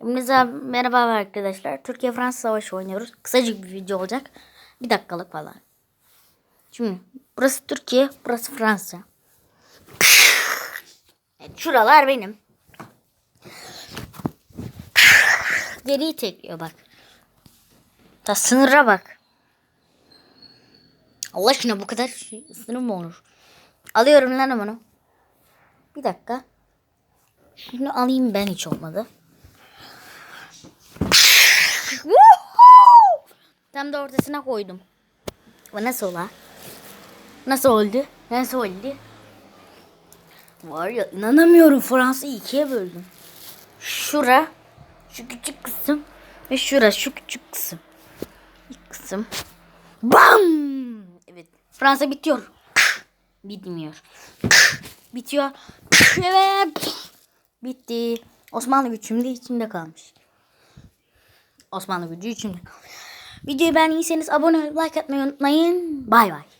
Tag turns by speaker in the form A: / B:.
A: Hepinize merhaba arkadaşlar. Türkiye Fransa Savaşı oynuyoruz. Kısacık bir video olacak. Bir dakikalık falan. Şimdi burası Türkiye, burası Fransa. Evet, şuralar benim. Geriyi tekliyor bak. Ta sınıra bak. Allah aşkına bu kadar şey, sınır mı olur? Alıyorum lan onu. Bir dakika. Şunu alayım ben hiç olmadı. Tam da ortasına koydum. Bu nasıl ola? Nasıl oldu? Nasıl oldu? Var ya inanamıyorum Fransa'yı ikiye böldüm. Şura, şu küçük kısım ve şura, şu küçük kısım. İlk kısım. Bam! Evet. Fransa bitiyor. Bitmiyor. Bitiyor. Evet. Bitti. Osmanlı gücüm de içinde kalmış. Osmanlı gücü içinde kalmış. Videoyu beğendiyseniz abone olup like atmayı unutmayın. Bay bay.